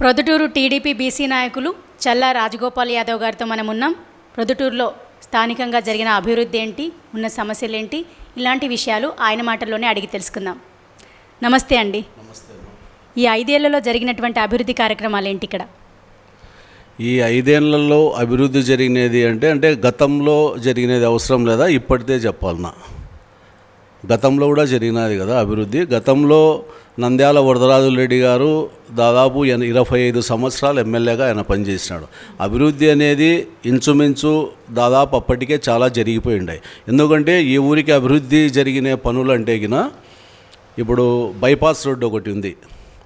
Proddatur TDP BC నాయకులు చల్లా రాజగోపాల్ యాదవ్ గారితో మనం ఉన్నాం ప్రొద్దుటూరులో స్థానికంగా జరిగిన అభివృద్ధి ఏంటి? ఉన్న సమస్యలు ఏంటి? ఇలాంటి విషయాలు ఆయన మాటల్లోనే అడిగి తెలుసుకుందాం. నమస్తే అండి. ఈ ఐదేళ్ళలో జరిగినటువంటి అభివృద్ధి కార్యక్రమాలు ఏంటి ఇక్కడ? ఈ ఐదేళ్ళలో అభివృద్ధి జరిగినది అంటే అంటే గతంలో జరిగినది అవసరం లేదా? ఇప్పటిదే చెప్పాలన్నా. గతంలో కూడా జరిగినది కదా అభివృద్ధి. గతంలో నంద్యాల వరదరాజుల రెడ్డి గారు దాదాపు ఇరవై ఐదు సంవత్సరాలు ఎమ్మెల్యేగా ఆయన పనిచేసినాడు. అభివృద్ధి అనేది ఇంచుమించు దాదాపు అప్పటికే చాలా జరిగిపోయి ఉన్నాయి ఎందుకంటే ఈ ఊరికి అభివృద్ధి జరిగిన పనులు అంటే గిన ఇప్పుడు బైపాస్ రోడ్డు ఒకటి ఉంది.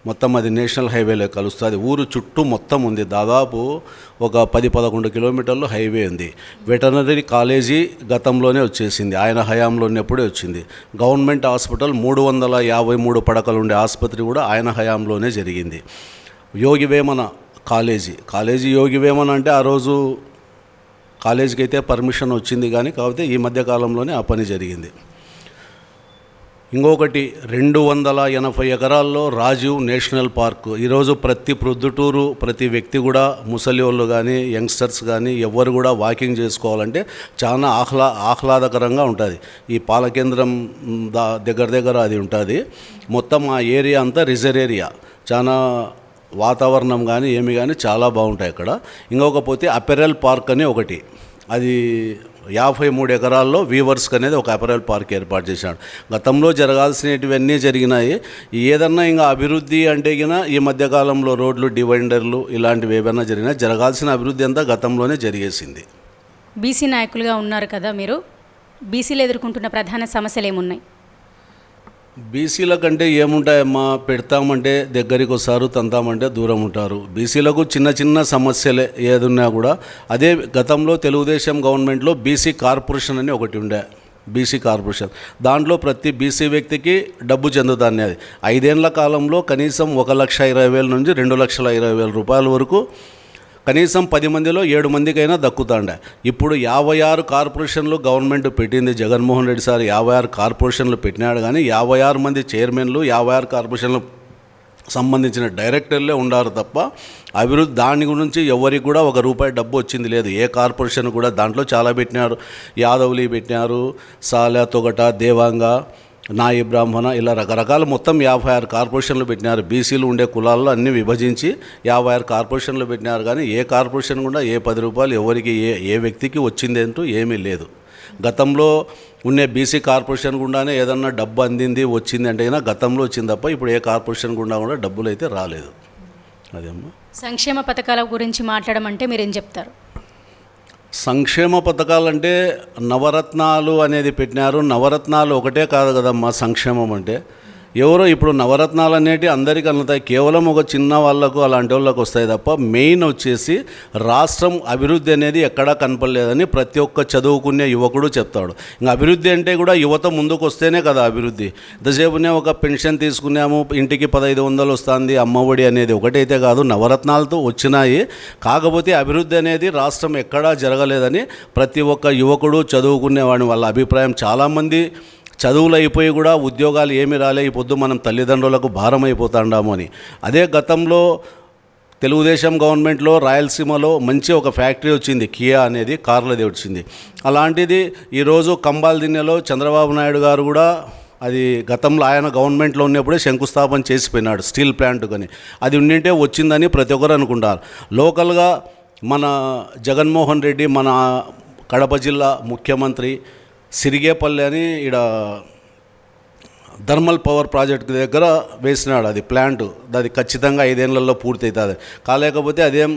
మొత్తం అది నేషనల్ హైవేలో కలుస్తుంది. ఊరు చుట్టూ మొత్తం ఉంది. దాదాపు ఒక పది పదకొండు కిలోమీటర్లు హైవే ఉంది. వెటర్నరీ కాలేజీ గతంలోనే వచ్చేసింది. ఆయన హయాంలో ఉన్నప్పుడే వచ్చింది. గవర్నమెంట్ హాస్పిటల్ మూడు వందల యాభై మూడు పడకలు ఉండే ఆసుపత్రి కూడా ఆయన హయాంలోనే జరిగింది. యోగి వేమన కాలేజీ. కాలేజీ యోగి వేమన అంటే ఆ రోజు కాలేజీకి అయితే పర్మిషన్ వచ్చింది కానీ కాకపోతే ఈ మధ్యకాలంలోనే ఆ పని జరిగింది. ఇంకొకటి రెండు వందల ఎనభై ఎకరాల్లో రాజీవ్ నేషనల్ పార్క్. ఈరోజు ప్రతి ప్రొద్దుటూరు ప్రతి వ్యక్తి కూడా ముసలి వాళ్ళు కానీ యంగ్స్టర్స్ కానీ ఎవరు కూడా వాకింగ్ చేసుకోవాలంటే చాలా ఆహ్లా ఆహ్లాదకరంగా ఉంటుంది. ఈ పాలకేంద్రం దా దగ్గర దగ్గర అది ఉంటుంది. మొత్తం ఆ ఏరియా అంతా రిజర్వ్ ఏరియా. చాలా వాతావరణం కానీ ఏమి కానీ చాలా బాగుంటాయి అక్కడ. ఇంకొక పోతే అపెరల్ పార్క్ అని ఒకటి. అది యాభై మూడు ఎకరాల్లో వీవర్స్ అనేది ఒక అపరల్ పార్క్ ఏర్పాటు చేశాడు. గతంలో జరగాల్సినటివన్నీ జరిగినాయి. ఏదన్నా ఇంకా అభివృద్ధి అంటే గిన ఈ మధ్యకాలంలో రోడ్లు డివైడర్లు ఇలాంటివి ఏమైనా జరిగినా జరగాల్సిన అభివృద్ధి అంతా గతంలోనే జరిగేసింది. బీసీ నాయకులుగా ఉన్నారు కదా మీరు. బీసీలు ఎదుర్కొంటున్న ప్రధాన సమస్యలు ఏమున్నాయి? బీసీల కంటే ఏముంటాయమ్మా? పెడతామంటే దగ్గరికి వస్తారు తంతామంటే దూరం ఉంటారు. బీసీలకు చిన్న చిన్న సమస్యలే ఏదున్నా కూడా అదే గతంలో తెలుగుదేశం గవర్నమెంట్లో బీసీ కార్పొరేషన్ అని ఒకటి ఉండే. BC corporation. దాంట్లో ప్రతి బీసీ వ్యక్తికి డబ్బు చెందుతాన్ని అది. ఐదేళ్ళ కాలంలో కనీసం ఒక లక్ష ఇరవై వేల నుంచి రెండు లక్షల ఇరవై వేల రూపాయల వరకు కనీసం పది మందిలో ఏడు మందికైనా దక్కుతాండ. ఇప్పుడు యాభై ఆరు కార్పొరేషన్లు గవర్నమెంట్ పెట్టింది జగన్మోహన్ రెడ్డి సార్. యాభై ఆరు కార్పొరేషన్లు పెట్టినాడు కానీ యాభై ఆరు మంది చైర్మన్లు యాభై ఆరు కార్పొరేషన్లు సంబంధించిన డైరెక్టర్లే ఉండారు తప్ప అభివృద్ధి దాని గురించి ఎవరికి కూడా ఒక రూపాయి డబ్బు వచ్చింది లేదు. ఏ కార్పొరేషన్ కూడా దాంట్లో చాలా పెట్టినారు. యాదవులు పెట్టినారు సాలె తొగట దేవాంగ నాయి బ్రాహ్మణ ఇలా రకరకాల మొత్తం యాభై ఆరు కార్పొరేషన్లు పెట్టినారు. బీసీలు ఉండే కులాల్లో అన్ని విభజించి యాభై ఆరు కార్పొరేషన్లు పెట్టినారు కానీ ఏ కార్పొరేషన్ కూడా ఏ పది రూపాయలు ఎవరికి ఏ ఏ వ్యక్తికి వచ్చిందంటూ ఏమీ లేదు. గతంలో ఉండే బీసీ కార్పొరేషన్ గుండానే ఏదన్నా డబ్బు అందింది వచ్చింది అంటే అయినా గతంలో వచ్చింది తప్ప ఇప్పుడు ఏ కార్పొరేషన్ గుండా కూడా డబ్బులు అయితే రాలేదు. అదేమ్మా? సంక్షేమ పథకాల గురించి మాట్లాడమంటే మీరేం చెప్తారు? సంక్షేమ పథకాలంటే నవరత్నాలు అనేది పెట్టినారు. నవరత్నాలు ఒకటే కాదు కదమ్మా సంక్షేమం అంటే. ఎవరో ఇప్పుడు నవరత్నాలు అనేటి అందరికీ అందుతాయి. కేవలం ఒక చిన్న వాళ్ళకు అలాంటి వాళ్ళకు వస్తాయి తప్ప మెయిన్ వచ్చేసి రాష్ట్రం అభివృద్ధి అనేది ఎక్కడా కనపడలేదని ప్రతి ఒక్క చదువుకునే యువకుడు చెప్తాడు. ఇంకా అభివృద్ధి అంటే కూడా యువత ముందుకు వస్తేనే కదా అభివృద్ధి. ఎంతసేపునే ఒక పెన్షన్ తీసుకున్నాము ఇంటికి పదహైదు వందలు వస్తుంది అమ్మఒడి అనేది ఒకటైతే కాదు నవరత్నాలతో వచ్చినాయి. కాకపోతే అభివృద్ధి అనేది రాష్ట్రం ఎక్కడా జరగలేదని ప్రతి ఒక్క యువకుడు చదువుకునేవాడిని. వాళ్ళ అభిప్రాయం చాలామంది చదువులు అయిపోయి కూడా ఉద్యోగాలు ఏమి రాలే ఈ పొద్దు మనం తల్లిదండ్రులకు భారం అయిపోతాండాము అని. అదే గతంలో తెలుగుదేశం గవర్నమెంట్లో రాయలసీమలో మంచి ఒక ఫ్యాక్టరీ వచ్చింది కియా అనేది కార్లది వచ్చింది అలాంటిది ఈరోజు కంబాల్ దిన్నెలో చంద్రబాబు నాయుడు గారు కూడా అది గతంలో ఆయన గవర్నమెంట్లో ఉన్నప్పుడే శంకుస్థాపన చేసిపోయినాడు స్టీల్ ప్లాంట్ కానీ. అది ఉండింటే వచ్చిందని ప్రతి ఒక్కరు అనుకుంటారు. లోకల్గా మన జగన్మోహన్ రెడ్డి మన కడప జిల్లా ముఖ్యమంత్రి సిరిగేపల్లి అని ఈడ థర్మల్ పవర్ ప్రాజెక్ట్ దగ్గర వేసినాడు అది ప్లాంట్. అది ఖచ్చితంగా ఐదేళ్ళలో పూర్తి అవుతుంది కాలేకపోతే అదేం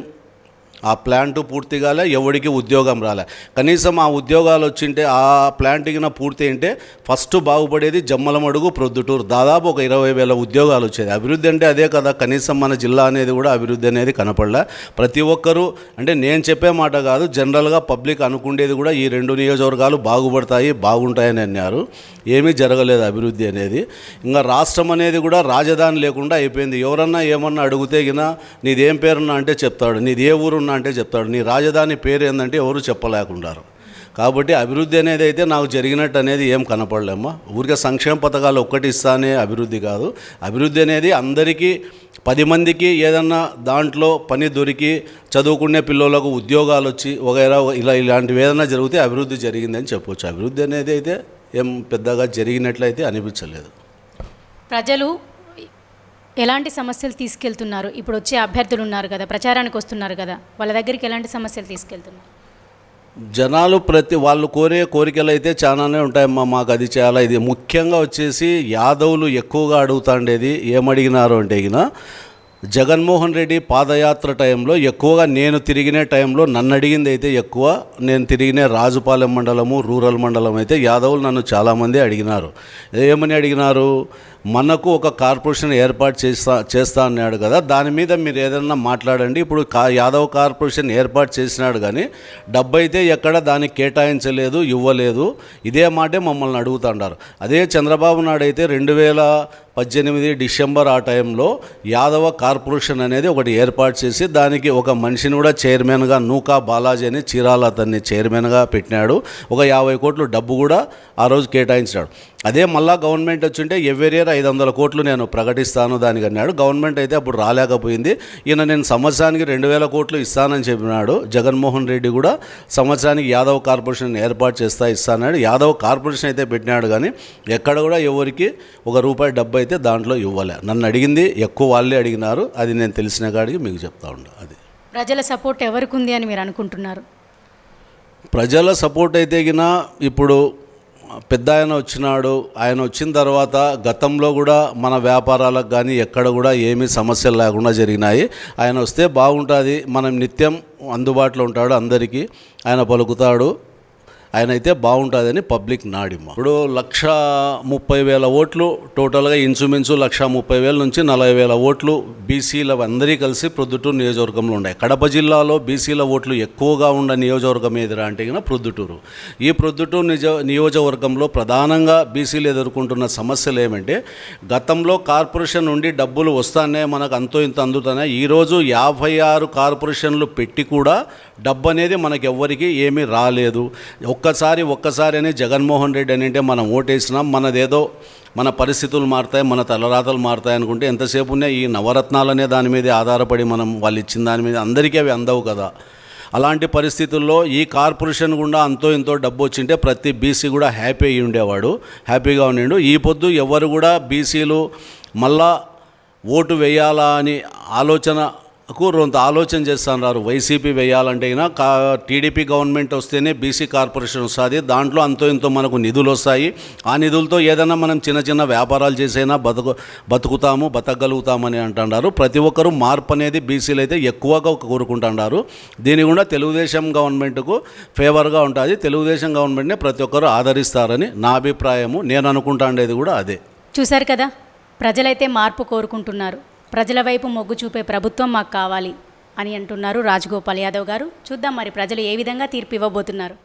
ఆ ప్లాంట్ పూర్తి కాలే ఎవడికి ఉద్యోగం రాలే. కనీసం ఆ ఉద్యోగాలు వచ్చింటే ఆ ప్లాంట్కి పూర్తి అంటే ఫస్ట్ బాగుపడేది జమ్మలమడుగు ప్రొద్దుటూరు. దాదాపు ఒక ఇరవై వేల ఉద్యోగాలు వచ్చేది. అభివృద్ధి అంటే అదే కదా కనీసం మన జిల్లా అనేది కూడా అభివృద్ధి అనేది కనపడలే. ప్రతి ఒక్కరూ అంటే నేను చెప్పే మాట కాదు జనరల్గా పబ్లిక్ అనుకుండేది కూడా ఈ రెండు నియోజకవర్గాలు బాగుపడతాయి బాగుంటాయని అన్నారు. ఏమీ జరగలేదు అభివృద్ధి అనేది. ఇంకా రాష్ట్రం అనేది కూడా రాజధాని లేకుండా అయిపోయింది. ఎవరన్నా ఏమన్నా అడిగితే గినా నీదేం పేరున్నా అంటే చెప్తాడు. నీది ఏ ఊరున్నా అంటే చెప్తాడు నీ రాజధాని పేరు ఏంటంటే ఎవరు చెప్పలేకుండారు. కాబట్టి అభివృద్ధి అనేది అయితే నాకు జరిగినట్టు అనేది ఏం కనపడలేమ్మా ఊరికే సంక్షేమ పథకాలు ఒక్కటి ఇస్తానే అభివృద్ధి కాదు. అభివృద్ధి అనేది అందరికీ పది మందికి ఏదన్నా దాంట్లో పని దొరికి చదువుకునే పిల్లలకు ఉద్యోగాలు వచ్చి వగైరా ఇలా ఇలాంటివి ఏదైనా జరిగితే అభివృద్ధి జరిగిందని చెప్పొచ్చు. అభివృద్ధి అనేది అయితే ఏం పెద్దగా జరిగినట్లయితే అనిపించలేదు. ప్రజలు ఎలాంటి సమస్యలు తీసుకెళ్తున్నారు? ఇప్పుడు వచ్చే అభ్యర్థులు ఉన్నారు కదా ప్రచారానికి వస్తున్నారు కదా వాళ్ళ దగ్గరికి ఎలాంటి సమస్యలు తీసుకెళ్తున్నారు? జనాలు ప్రతి వాళ్ళు కోరే కోరికలు అయితే చాలానే ఉంటాయమ్మా మాకు అది చాలా ఇది ముఖ్యంగా వచ్చేసి యాదవులు ఎక్కువగా అడుగుతాండేది ఏమడిగినారు అంటే గిన జగన్మోహన్ రెడ్డి పాదయాత్ర టైంలో ఎక్కువగా నేను తిరిగిన టైంలో నన్ను అడిగింది అయితే ఎక్కువ నేను తిరిగిన రాజుపాలెం మండలము రూరల్ మండలం అయితే యాదవులు నన్ను చాలామంది అడిగినారు. ఏమని అడిగినారు? మనకు ఒక కార్పొరేషన్ ఏర్పాటు చేస్తా చేస్తా అన్నాడు కదా దాని మీద మీరు ఏదైనా మాట్లాడండి. ఇప్పుడు కా యాదవ్ కార్పొరేషన్ ఏర్పాటు చేసినాడు కానీ డబ్బు అయితే ఎక్కడ దానికి కేటాయించలేదు ఇవ్వలేదు. ఇదే మాటే మమ్మల్ని అడుగుతుంటారు అదే చంద్రబాబు నాయుడు అయితే రెండు వేల పద్దెనిమిది డిసెంబర్ ఆ టైంలో యాదవ కార్పొరేషన్ అనేది ఒకటి ఏర్పాటు చేసి దానికి ఒక మనిషిని కూడా చైర్మన్గా నూకా బాలాజీ అని చీరాల అతన్ని చైర్మన్గా పెట్టినాడు. ఒక యాభై కోట్లు డబ్బు కూడా ఆ రోజు కేటాయించాడు అదే మళ్ళా గవర్నమెంట్ వచ్చింటే ఎవ్రీ ఇయర్ ఐదు వందల కోట్లు నేను ప్రకటిస్తాను దానికి అన్నాడు. గవర్నమెంట్ అయితే అప్పుడు రాలేకపోయింది. ఈయన నేను సంవత్సరానికి రెండు వేల కోట్లు ఇస్తానని చెప్పినాడు. జగన్మోహన్ రెడ్డి కూడా సంవత్సరానికి యాదవ్ కార్పొరేషన్ ఏర్పాటు చేస్తా ఇస్తానన్నాడు యాదవ్ కార్పొరేషన్ అయితే పెట్టినాడు కానీ ఎక్కడ కూడా ఎవరికి ఒక రూపాయి డబ్బు అయితే దాంట్లో ఇవ్వలే. నన్ను అడిగింది ఎక్కువ వాళ్ళే అడిగినారు అది నేను తెలిసిన కాడికి మీకు చెప్తా ఉండ అది. ప్రజల సపోర్ట్ ఎవరికి ఉంది అని మీరు అనుకుంటున్నారు? ప్రజల సపోర్ట్ అయితే గిన ఇప్పుడు పెద్ద ఆయన వచ్చినాడు ఆయన వచ్చిన తర్వాత గతంలో కూడా మన వ్యాపారాలకు కానీ ఎక్కడ కూడా ఏమీ సమస్యలు లేకుండా జరిగినాయి. ఆయన వస్తే బాగుంటుంది మనం నిత్యం అందుబాటులో ఉంటాడు అందరికీ ఆయన పలుకుతాడు. ఆయన అయితే బాగుంటుందని పబ్లిక్ నాడిమ్మ. ఇప్పుడు లక్ష ముప్పై వేల ఓట్లు టోటల్గా ఇంచుమించు లక్ష ముప్పై వేల నుంచి నలభై వేల ఓట్లు బీసీల అందరికీ కలిసి ప్రొద్దుటూరు నియోజకవర్గంలో ఉన్నాయి. కడప జిల్లాలో బీసీల ఓట్లు ఎక్కువగా ఉన్న నియోజకవర్గం ఏదిరా అంటే ప్రొద్దుటూరు. ఈ ప్రొద్దుటూరు నిజ నియోజకవర్గంలో ప్రధానంగా బీసీలు ఎదుర్కొంటున్న సమస్యలు ఏమంటే గతంలో కార్పొరేషన్ నుండి డబ్బులు వస్తానే మనకు అంతో ఇంత అందుతున్నాయి. ఈరోజు యాభై ఆరు కార్పొరేషన్లు పెట్టి కూడా డబ్బు అనేది మనకు ఎవ్వరికి ఏమీ రాలేదు. ఒక్కసారి ఒక్కసారి అని జగన్మోహన్ రెడ్డి అని అంటే మనం ఓటేసినాం మనదేదో మన పరిస్థితులు మారుతాయి మన తలరాతలు మారుతాయి అనుకుంటే ఎంతసేపు ఉన్నాయి ఈ నవరత్నాలనే దాని మీదే ఆధారపడి మనం వాళ్ళు ఇచ్చిన దాని మీద అందరికీ అవి అందవు కదా. అలాంటి పరిస్థితుల్లో ఈ కార్పొరేషన్ గుండా అంతో ఇంతో డబ్బు వచ్చింటే ప్రతి బీసీ కూడా హ్యాపీ అయ్యి ఉండేవాడు హ్యాపీగా ఉండిండు. ఈ పొద్దు ఎవరు కూడా బీసీలు మళ్ళా ఓటు వేయాలా అని ఆలోచన కొంత ఆలోచన చేస్తున్నారు వైసీపీ వేయాలంటే అయినా కా టీడీపీ గవర్నమెంట్ వస్తేనే బీసీ కార్పొరేషన్ వస్తుంది. దాంట్లో అంతో ఇంతో మనకు నిధులు వస్తాయి. ఆ నిధులతో ఏదైనా మనం చిన్న చిన్న వ్యాపారాలు చేసైనా బతుకు బతుకుతాము బతకగలుగుతామని అంటున్నారు ప్రతి ఒక్కరూ మార్పు అనేది బీసీలు అయితే ఎక్కువగా కోరుకుంటున్నారు దీని కూడా తెలుగుదేశం గవర్నమెంట్కు ఫేవర్గా ఉంటుంది. తెలుగుదేశం గవర్నమెంట్ని ప్రతి ఒక్కరూ ఆదరిస్తారని నా అభిప్రాయము. నేను అనుకుంటాండేది కూడా అదే. చూశారు కదా? ప్రజలైతే మార్పు కోరుకుంటున్నారు. ప్రజల వైపు మొగ్గు చూపే ప్రభుత్వం మాకు కావాలి అని అంటున్నారు రాజగోపాల్ యాదవ్ గారు. చూద్దాం మరి ప్రజలు ఏ విధంగా తీర్పు ఇవ్వబోతున్నారు